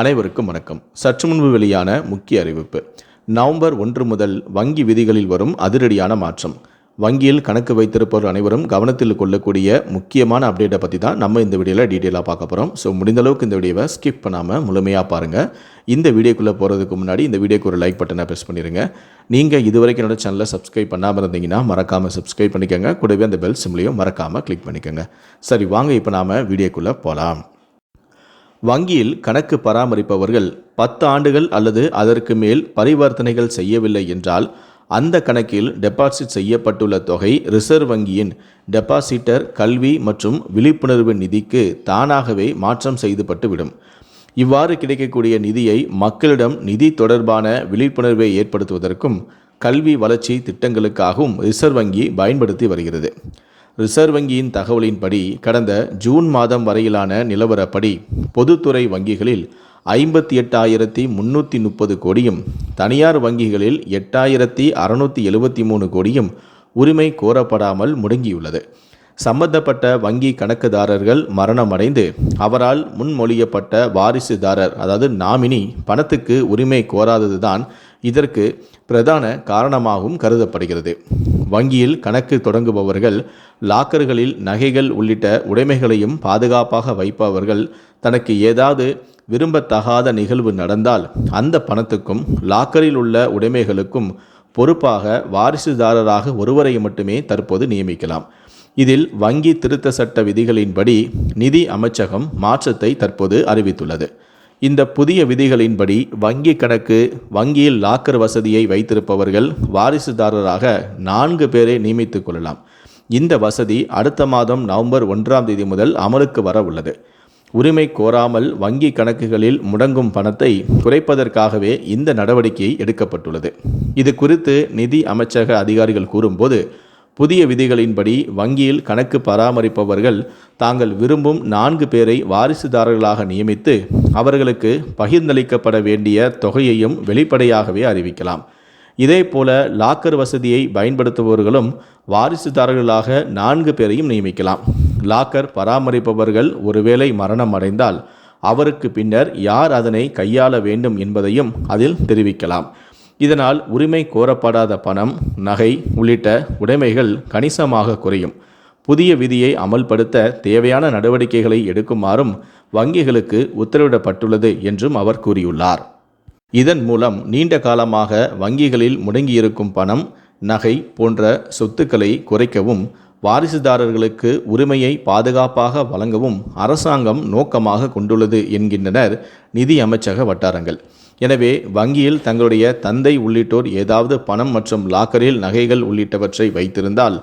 அனைவருக்கும் வணக்கம். சற்று முன்பு வெளியான முக்கிய அறிவிப்பு. நவம்பர் ஒன்று முதல் வங்கி விதிகளில் வரும் அதிரடியான மாற்றம். வங்கியில் கணக்கு வைத்திருப்பவர் அனைவரும் கவனத்தில் கொள்ளக்கூடிய முக்கியமான அப்டேட்டை பற்றி தான் நம்ம இந்த வீடியோவில் டீட்டெயிலாக பார்க்க போகிறோம் ஸோ முடிந்தளவுக்கு இந்த வீடியோவை ஸ்கிப் பண்ணாமல் முழுமையாக பாருங்கள் இந்த வீடியோக்குள்ளே போகிறதுக்கு முன்னாடி இந்த வீடியோக்கு ஒரு லைக் பட்டனை ப்ரெஸ் பண்ணிடுங்க நீங்கள் இதுவரைக்கும் என்னோட சேனலை சப்ஸ்கிரைப் பண்ணாமல் இருந்தீங்கன்னா மறக்காமல் சப்ஸ்கிரைப் பண்ணிக்கோங்க. கூடவே அந்த பெல் சிம்லையும் மறக்காமல் கிளிக் பண்ணிக்கோங்க. சரி வாங்க இப்போ நாம் வீடியோக்குள்ளே போகலாம் வங்கியில் கணக்கு பராமரிப்பவர்கள் பத்து ஆண்டுகள் அல்லது அதற்கு மேல் பரிவர்த்தனைகள் செய்யவில்லை என்றால் அந்த கணக்கில் டெபாசிட் செய்யப்பட்டுள்ள தொகை ரிசர்வ் வங்கியின் டெபாசிட்டர் கல்வி மற்றும் விழிப்புணர்வு நிதிக்கு தானாகவே மாற்றம் செய்துபட்டு விடும் இவ்வாறு கிடைக்கக்கூடிய நிதியை மக்களிடம் நிதி தொடர்பான விழிப்புணர்வை ஏற்படுத்துவதற்கும் கல்வி வளர்ச்சி திட்டங்களுக்காகவும் ரிசர்வ் வங்கி பயன்படுத்தி வருகிறது. ரிசர்வ் வங்கியின் தகவலின்படி கடந்த ஜூன் மாதம் வரையிலான நிலவரப்படி பொதுத்துறை வங்கிகளில் ஐம்பத்தி எட்டாயிரத்தி முன்னூற்றி முப்பது கோடியும் தனியார் வங்கிகளில் எட்டாயிரத்தி அறுநூற்றி எழுபத்தி மூணு கோடியும் உரிமை கோரப்படாமல் முடங்கியுள்ளது. சம்பந்தப்பட்ட வங்கி கணக்குதாரர்கள் மரணமடைந்து அவரால் முன்மொழியப்பட்ட வாரிசுதாரர் அதாவது நாமினி பணத்துக்கு உரிமை கோராததுதான் இதற்கு பிரதான காரணமாகவும் கருதப்படுகிறது. வங்கியில் கணக்கு தொடங்குபவர்கள் லாக்கர்களில் நகைகள் உள்ளிட்ட உடைமைகளையும் பாதுகாப்பாக வைப்பவர்கள் தனக்கு ஏதாவது விரும்பத்தகாத நிகழ்வு நடந்தால் அந்த பணத்துக்கும் லாக்கரில் உள்ள உடைமைகளுக்கும் பொறுப்பாக வாரிசுதாரராக ஒருவரை மட்டுமே தற்போது நியமிக்கலாம். இதில் வங்கி திருத்த சட்ட விதிகளின்படி நிதி அமைச்சகம் மாற்றத்தை தற்போது அறிவித்துள்ளது. இந்த புதிய விதிகளின்படி வங்கி கணக்கு வங்கியில் லாக்கர் வசதியை வைத்திருப்பவர்கள் வாரிசுதாரராக நான்கு பேரை நியமித்துக் கொள்ளலாம். இந்த வசதி அடுத்த மாதம் நவம்பர் ஒன்றாம் தேதி முதல் அமலுக்கு வர உள்ளது. உரிமை கோராமல் வங்கி கணக்குகளில் முடங்கும் பணத்தை குறைப்பதற்காகவே இந்த நடவடிக்கை எடுக்கப்பட்டுள்ளது. இது குறித்து நிதி அமைச்சக அதிகாரிகள் கூறும்போது புதிய விதிகளின்படி வங்கியில் கணக்கு பராமரிப்பவர்கள் தாங்கள் விரும்பும் நான்கு பேரை வாரிசுதாரர்களாக நியமித்து அவர்களுக்கு பகிர்ந்தளிக்கப்பட வேண்டிய தொகையையும் வெளிப்படையாகவே அறிவிக்கலாம். இதேபோல லாக்கர் வசதியை பயன்படுத்துபவர்களும் வாரிசுதாரர்களாக நான்கு பேரையும் நியமிக்கலாம். லாக்கர் பராமரிப்பவர்கள் ஒருவேளை மரணம் அடைந்தால் அவருக்கு பின்னர் யார் அதனை கையாள வேண்டும் என்பதையும் அதில் தெரிவிக்கலாம். இதனால் உரிமை கோரப்படாத பணம் நகை உள்ளிட்ட உடைமைகள் கணிசமாக குறையும். புதிய விதியை அமல்படுத்த தேவையான நடவடிக்கைகளை எடுக்குமாறும் வங்கிகளுக்கு உத்தரவிடப்பட்டுள்ளது என்றும் அவர் கூறியுள்ளார். இதன் மூலம் நீண்ட காலமாக வங்கிகளில் முடங்கியிருக்கும் பணம் நகை போன்ற சொத்துக்களை குறைக்கவும் வாரிசுதாரர்களுக்கு உரிமையை பாதுகாப்பாக வழங்கவும் அரசாங்கம் நோக்கமாக கொண்டுள்ளது என்கின்றனர் நிதி அமைச்சக வட்டாரங்கள். எனவே வங்கியில் தங்களுடைய தந்தை உள்ளிட்டோர் ஏதாவது பணம் மற்றும் லாக்கரில் நகைகள் உள்ளிட்டவற்றை வைத்திருந்தால்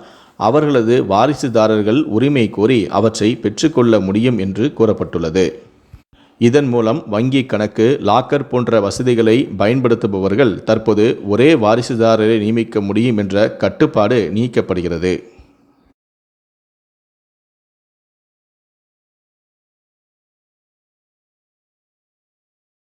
அவர்களது வாரிசுதாரர்கள் உரிமை கோரி அவற்றை பெற்றுக்கொள்ள முடியும் என்று கூறப்பட்டுள்ளது. இதன் மூலம் வங்கி கணக்கு லாக்கர் போன்ற வசதிகளை பயன்படுத்துபவர்கள் தற்போது ஒரே வாரிசுதாரரை நியமிக்க முடியும் என்ற கட்டுப்பாடு நீக்கப்படுகிறது.